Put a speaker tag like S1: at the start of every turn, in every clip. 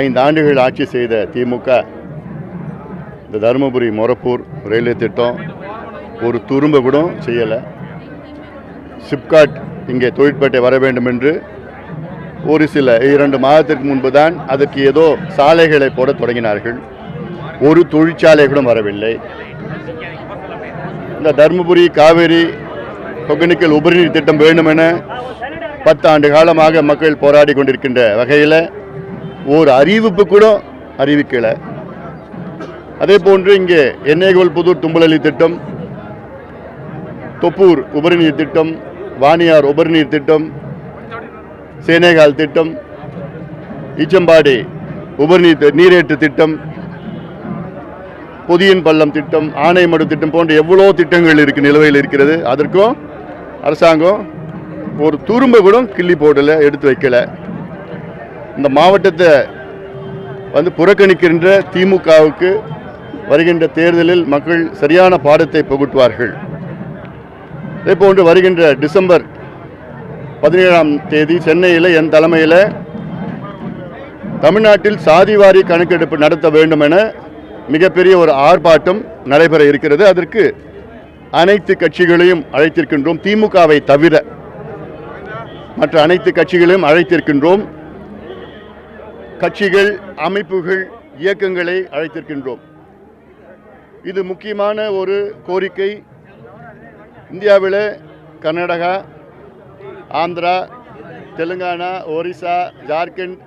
S1: ஐந்து ஆண்டுகள் ஆட்சி செய்த திமுக இந்த தருமபுரி மொரப்பூர் ரயில்வே திட்டம் ஒரு துரும்ப கூட செய்யலை. சிப்காட் இங்கே தொழிற்பேட்டை வர வேண்டும் என்று ஒரு சில இரண்டு மாதத்திற்கு முன்பு தான் அதற்கு ஏதோ சாலைகளை போட தொடங்கினார்கள். ஒரு தொழிற்சாலை கூட வரவில்லை. இந்த தருமபுரி காவேரி ஒகேனிக்கல் உபரிநீர் திட்டம் வேண்டும் என பத்து ஆண்டு காலமாக மக்கள் போராடி கொண்டிருக்கின்ற வகையில் ஒரு அறிவிப்பு கூட அறிவிக்கலை. அதே போன்று இங்கே எண்ணெய்கோல் புதூர் தும்பலலி திட்டம் தொப்பூர் உபரிநீர் திட்டம் வாணியார் உபரிநீர் திட்டம் சேனேகால் திட்டம் ஈச்சம்பாடி உபரிநீர் நீரேற்று திட்டம் பொதியன் பள்ளம் திட்டம் ஆனைமடு திட்டம் போன்ற எவ்வளோ திட்டங்கள் இருக்கு நிலுவையில் இருக்கிறது. அதற்கும் அரசாங்கம் ஒரு துரும்ப கூட கிள்ளி போடலை எடுத்து வைக்கலை. இந்த மாவட்டத்தை வந்து புறக்கணிக்கின்ற திமுகவுக்கு வருகின்ற தேர்தலில் மக்கள் சரியான பாடத்தை புகுட்டுவார்கள். இதே போன்று வருகின்ற டிசம்பர் பதினேழாம் தேதி சென்னையில் என் தலைமையில் தமிழ்நாட்டில் சாதிவாரி கணக்கெடுப்பு நடத்த வேண்டும் என மிகப்பெரிய ஒரு ஆர்ப்பாட்டம் நடைபெற இருக்கிறது. அதற்கு அனைத்து கட்சிகளையும் அழைத்திருக்கின்றோம். திமுகவை தவிர மற்ற அனைத்து கட்சிகளையும் அழைத்திருக்கின்றோம். கட்சிகள் அமைப்புகள் இயக்கங்களை அழைத்திருக்கின்றோம். இது முக்கியமான ஒரு கோரிக்கை. இந்தியாவில் கர்நாடகா ஆந்திரா தெலுங்கானா ஒரிசா ஜார்க்கண்ட்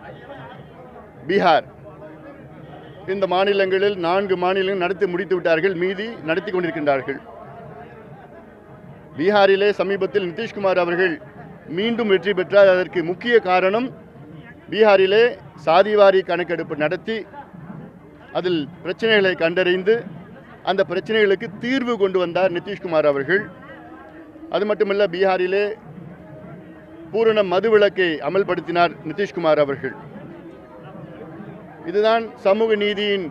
S1: பீகார் இந்த மாநிலங்களில் நான்கு மாநிலங்கள் நடத்தி முடித்து விட்டார்கள் மீதி நடத்தி கொண்டிருக்கின்றார்கள். பீகாரிலே சமீபத்தில் நிதிஷ்குமார் அவர்கள் மீண்டும் வெற்றி பெற்றார். அதற்கு முக்கிய காரணம் பீகாரிலே சாதிவாரி கணக்கெடுப்பு நடத்தி அதில் பிரச்சனைகளை கண்டறிந்து அந்த பிரச்சனைகளுக்கு தீர்வு கொண்டு வந்தார் நிதிஷ்குமார் அவர்கள். அது மட்டுமல்ல பீகாரிலே பூரண மதுவிலக்கை அமல்படுத்தினார் நிதிஷ்குமார் அவர்கள். இதுதான் சமூக நீதியின்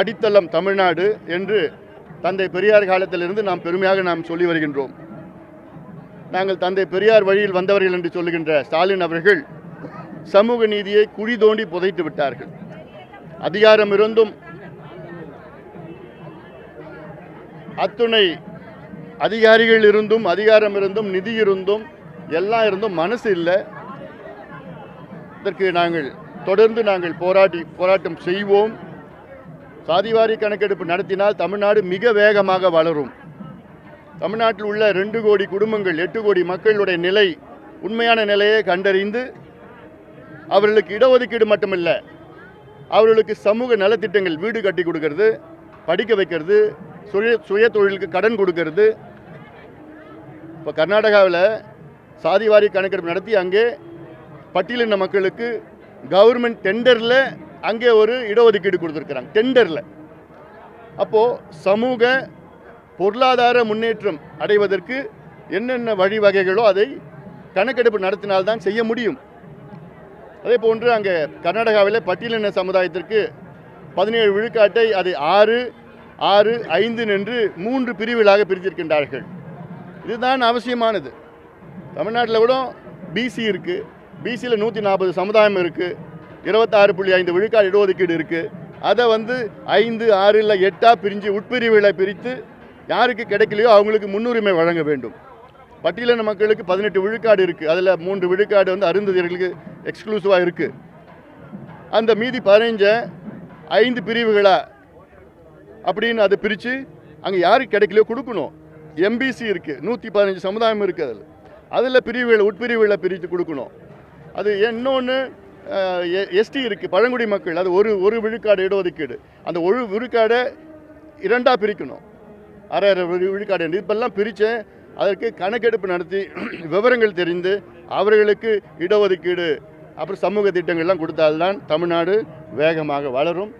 S1: அடித்தளம் தமிழ்நாடு என்று தந்தை பெரியார் காலத்திலிருந்து நாம் பெருமையாக நாம் சொல்லி வருகின்றோம். நாங்கள் தந்தை பெரியார் வழியில் வந்தவர்கள் என்று சொல்லுகின்ற ஸ்டாலின் அவர்கள் சமூக நீதியை குழி தோண்டி புதைத்து விட்டார்கள். அதிகாரம் இருந்தும் அத்துணை அதிகாரிகள் இருந்தும் அதிகாரம் இருந்தும் நிதி இருந்தும் எல்லாம் இருந்தும் மனசு இல்லை. இதற்கு நாங்கள் தொடர்ந்து நாங்கள் போராட்டி போராட்டம் செய்வோம். சாதிவாரி கணக்கெடுப்பு நடத்தினால் தமிழ்நாடு மிக வேகமாக வளரும். தமிழ்நாட்டில் உள்ள ரெண்டு கோடி குடும்பங்கள் எட்டு கோடி மக்களுடைய நிலை உண்மையான நிலையை கண்டறிந்து அவர்களுக்கு இடஒதுக்கீடு மட்டுமில்லை அவர்களுக்கு சமூக நலத்திட்டங்கள் வீடு கட்டி கொடுக்கறது படிக்க வைக்கிறது சுய சுய தொழிலுக்கு கடன் கொடுக்கறது. இப்போ கர்நாடகாவில் சாதிவாரி கணக்கெடுப்பு நடத்தி அங்கே பட்டியலின மக்களுக்கு கவர்மெண்ட் டெண்டரில் அங்கே ஒரு இடஒதுக்கீடு கொடுத்துருக்குறாங்க டெண்டரில் அப்போது சமூக பொருளாதார முன்னேற்றம் அடைவதற்கு என்னென்ன வழிவகைகளோ அதை கணக்கெடுப்பு நடத்தினால்தான் செய்ய முடியும். அதே போன்று அங்கே கர்நாடகாவில் பட்டியலின சமுதாயத்திற்கு பதினேழு விழுக்காட்டை அதை ஆறு ஆறு ஐந்து என்று மூன்று பிரிவுகளாக பிரித்திருக்கின்றார்கள். இதுதான் அவசியமானது. தமிழ்நாட்டில் கூட பிசி இருக்குது பிசியில் நூற்றி நாற்பது சமுதாயம் இருக்குது இருபத்தாறு புள்ளி ஐந்து விழுக்காடு இடஒதுக்கீடு இருக்குது அதை வந்து ஐந்து ஆறு இல்லை எட்டாக பிரிஞ்சு உட்பிரிவுகளை பிரித்து யாருக்கு கிடைக்கலையோ அவங்களுக்கு முன்னுரிமை வழங்க வேண்டும். பட்டியலின மக்களுக்கு பதினெட்டு விழுக்காடு இருக்குது அதில் மூன்று விழுக்காடு வந்து அருந்ததியர்களுக்கு எக்ஸ்க்ளூசிவாக இருக்குது அந்த மீதி பதினைஞ்ச ஐந்து பிரிவுகளாக அப்படின்னு அதை பிரித்து அங்கே யாருக்கு கிடைக்கலையோ கொடுக்கணும். எம்பிசி இருக்குது நூற்றி பதினஞ்சு சமுதாயம் இருக்குது அதில். அதில் பிரிவுகளை உட்பிரிவுகளை பிரித்து கொடுக்கணும். அது இன்னொன்று எஸ்டி இருக்குது பழங்குடி மக்கள். அது ஒரு ஒரு விழுக்காடு இடஒதுக்கீடு. அந்த ஒரு விழுக்காடை இரண்டாக பிரிக்கணும். அரை அரை விழுக்காடு என்று இப்பெல்லாம் பிரித்து அதற்கு கணக்கெடுப்பு நடத்தி விவரங்கள் தெரிந்து அவர்களுக்கு இடஒதுக்கீடு அப்புறம் சமூக திட்டங்கள்லாம் கொடுத்தால்தான் தமிழ்நாடு வேகமாக வளரும்.